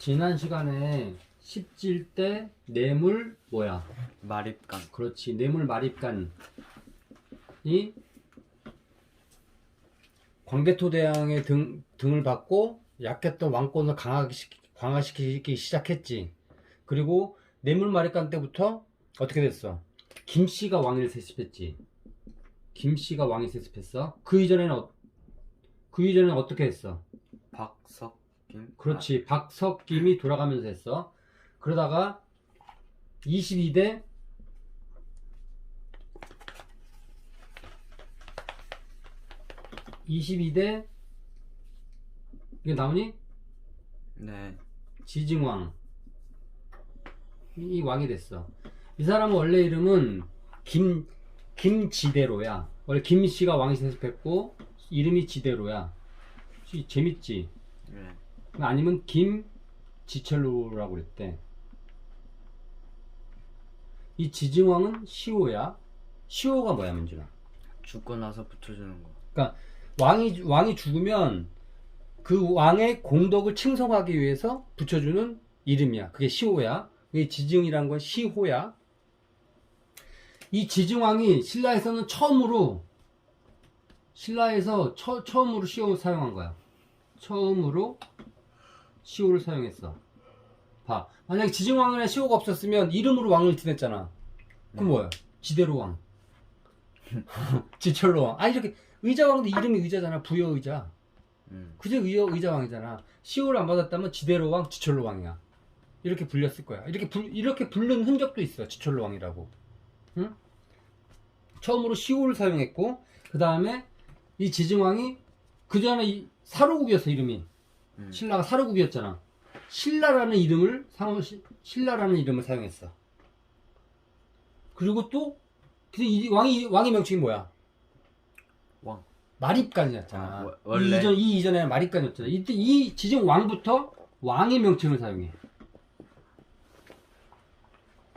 지난 시간에 10질 뇌물 뭐야? 마립간 그렇지 뇌물 마립간이 광개토 대왕의 등, 등을 받고 약했던 왕권을 강화시키, 강화시키기 시작했지. 그리고 뇌물 마립간 때부터 어떻게 됐어? 김씨가 왕위를 세습했지. 김씨가 왕위 세습했어. 그 이전에는 어, 그 이전에는 어떻게 했어? 박석 김 그렇지. 박석김이 돌아가면서 했어. 그러다가 22대 (22대) 이게 나오니? 아, 네 지증왕 이 왕이 됐어 이 사람은 원래 이름은 김 김지대로야 원래 김 씨가 왕이 세습했고 이름이 지대로야 지- 재밌지 네. 아니면 김지철로라고 그랬대. 이 지증왕은 시호야. 시호가 뭐야, 민준아? 죽고 나서 붙여주는 거 그러니까 왕이 왕이 죽으면 그 왕의 공덕을 칭송하기 위해서 붙여주는 이름이야. 그게 시호야. 그게 지증이란 건 시호야. 이 지증왕이 신라에서는 처음으로 신라에서 처, 처음으로 시호를 사용한 거야. 처음으로 시호를 사용했어. 봐. 만약에 지증왕이나 시호가 없었으면 이름으로 왕을 지냈잖아. 그럼 네. 뭐야? 지대로 왕. 지철로 왕. 아, 이렇게 의자왕도 이름이 의자잖아. 부여 의자. 음. 그저 의자, 의자왕이잖아. 시호를 안 받았다면 지대로 왕, 지철로 왕이야. 이렇게 불렸을 거야. 이렇게 불, 이렇게 부른 흔적도 있어. 지철로 왕이라고. 응? 처음으로 시호를 사용했고, 그 다음에 이 지증왕이 그 전에 이 사로국이었어, 이름이. 음. 신라가 사로국이었잖아. 신라라는 이름을 상 시- 신라라는 이름을 사용했어. 그리고 또그이 왕이 왕의 명칭이 뭐야? 왕 마립간이었잖아. 아, 워- 이 원래? 이전 이 이전에는 마립간이었잖아. 이때 이 지정 왕부터 왕의 명칭을 사용해.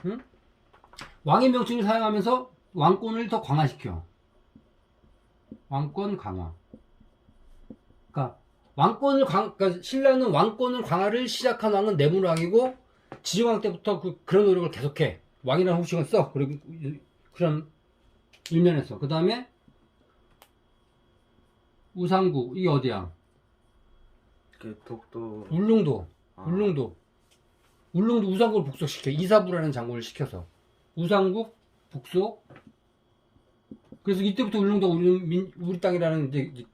응? 왕의 명칭을 사용하면서 왕권을 더 강화시켜. 왕권 강화. 왕권을 강, 그러니까 신라는 왕권을 강화를 시작한 왕은 내문왕이고 지정왕 때부터 그, 그런 노력을 계속해. 왕이라는 호칭을 써. 그리고 이- 그런 일면에서. 그 다음에 우상국 이게 어디야? 그 독도 울릉도. 아, 울릉도. 울릉도 우상국을 복속시켜. 이사부라는 장군을 시켜서. 우상국 복속. 그래서 이때부터 울릉도 우리, 민- 우리 땅이라는 이제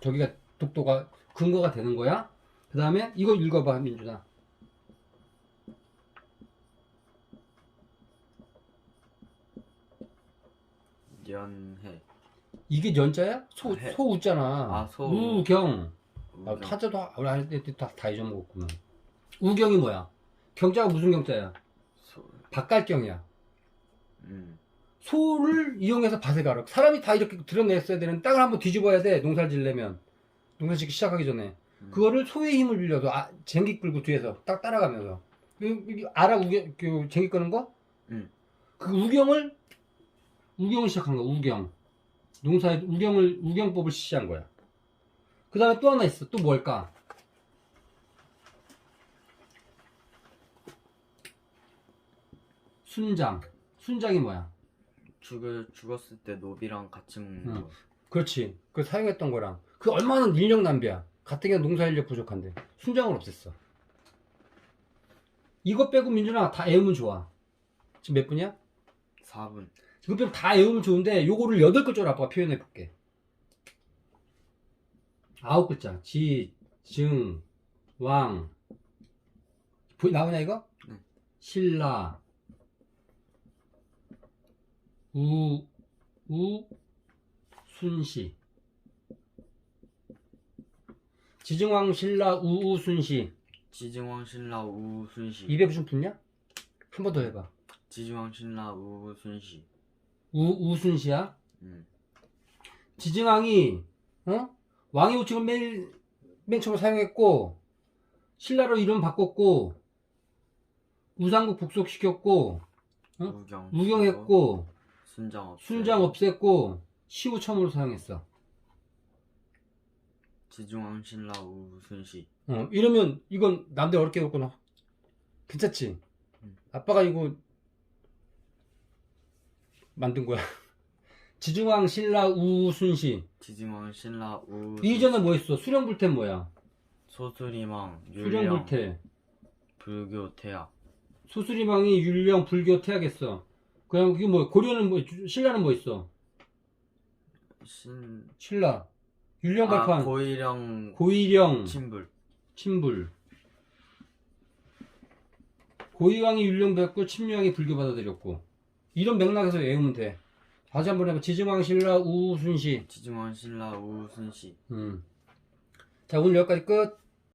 저기가 독도가 근거가 되는 거야. 그 다음에 이거 읽어봐 민준아. 연해 이게 연자야? 소, 아, 해. 소우잖아. 아, 소. 우경. 아, 우경. 타자도 우리 할 때 다, 다 잊어먹었구만. 우경이 뭐야? 경자가 무슨 경자야? 소... 밭갈경이야. 음. 소를 이용해서 밭에 가라. 사람이 다 이렇게 드러냈어야 되는 땅을 한번 뒤집어야 돼. 농사를 지려면. 농사 짓기 시작하기 전에. 음. 그거를 소의 힘을 빌려서 아, 쟁기 끌고 뒤에서 딱 따라가면서. 그, 그, 알아? 우경, 그 쟁기 끄는 거? 응. 그 우경을, 우경을 시작한 거야. 우경. 농사에 우경을, 우경법을 시작한 거야. 그 다음에 또 하나 있어. 또 뭘까? 순장. 순장이 뭐야? 죽을 죽었을 때 노비랑 같이 먹는 응. 거 그렇지. 그 사용했던 거랑. 그 얼마나 인력 낭비야. 가뜩이나 농사 인력 부족한데. 순장을 없앴어. 이거 빼고 민준아 다 애우면 좋아. 지금 몇 분이야? 4분 이거 빼고 다 애우면 좋은데 요거를 여덟 글자로 아빠가 표현해 볼게. 아홉 글자. 지, 증, 왕. 보- 나오냐 이거? 네. 신라. 우, 우, 순시. 지증왕 신라 우우 순시. 지증왕 신라 우순시 입에 무슨 붙냐? 한 번 더 해봐. 지증왕 신라 우순시 우, 우순시야? 음. 지증왕이 어? 왕의 호칭을 맨, 맨 처음에 사용했고 신라로 이름 바꿨고 우상국 복속시켰고 어? 우경 우경했고 순장 없 순장 없앴고 시우 처음으로 사용했어 지중왕 신라 우순시 어, 이러면 이건 남들 어렵게 읽었구나. 괜찮지? 음. 아빠가 이거 만든 거야. 지중왕 신라 우순시. 지중왕 신라 우 이전에 뭐 있어? 수령불태 뭐야? 소수리망 율령 수령불태. 불교 태학 소수리망이 율령 불교 태하겠어. 그냥 이게 뭐 고려는 뭐 신라는 뭐 있어? 신 신라. 율령 아, 발판. 고일령 고이령 친불 친불. 고이왕이 율령 뱉고 친명이 불교 받아들였고. 이런 맥락에서 외우면 돼. 다시 한번 해봐. 지증왕 신라 우순시. 지중왕 신라 우순시 음. 자, 오늘 여기까지 끝.